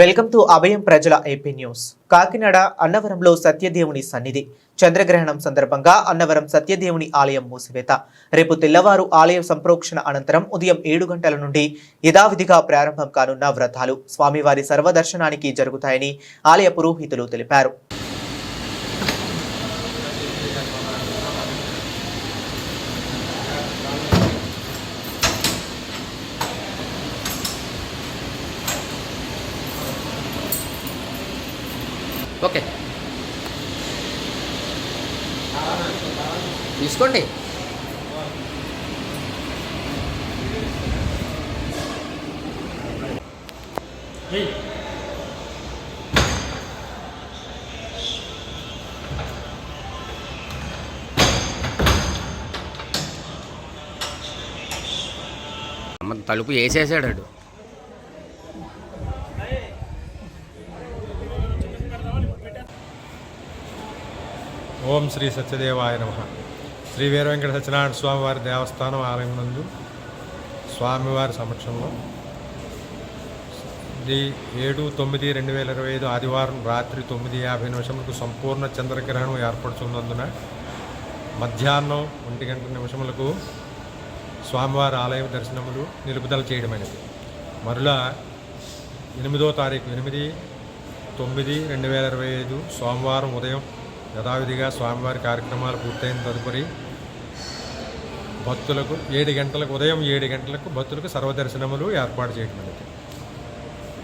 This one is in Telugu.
వెల్కమ్ టు అభయం ప్రజల ఏపీ న్యూస్. కాకినాడ అన్నవరంలో సత్యదేవుని సన్నిధి. చంద్రగ్రహణం సందర్భంగా అన్నవరం సత్యదేవుని ఆలయం మూసివేత. రేపు తెల్లవారు ఆలయ సంప్రోక్షణ అనంతరం ఉదయం ఏడు గంటల నుండి యథావిధిగా ప్రారంభం కానున్న వ్రతాలు స్వామివారి సర్వదర్శనానికి జరుగుతాయని ఆలయ పురోహితులు తెలిపారు. ఓకే. తీసుకోండి. తలుపు వేసేసాడు ఓం శ్రీ సత్యదేవాయ నమ. శ్రీ వీర వెంకట సత్యనారాయణ స్వామివారి దేవస్థానం ఆలయం నందు స్వామివారి సమక్షంలో ది ఏడు తొమ్మిది రెండు వేల ఇరవై ఐదు ఆదివారం రాత్రి తొమ్మిది యాభై నిమిషములకు సంపూర్ణ చంద్రగ్రహణం ఏర్పడుతున్నందున మధ్యాహ్నం ఒంటి గంట నిమిషములకు స్వామివారి ఆలయ దర్శనములు నిలుపుదల చేయడమైనది. మరలా ఎనిమిదో తారీఖు ఎనిమిది తొమ్మిది రెండు వేల ఇరవై ఐదు సోమవారం ఉదయం యథావిధిగా స్వామివారి కార్యక్రమాలు పూర్తయిన తదుపరి భక్తులకు ఏడు గంటలకు ఉదయం ఏడు గంటలకు భక్తులకు సర్వదర్శనములు ఏర్పాటు చేయడం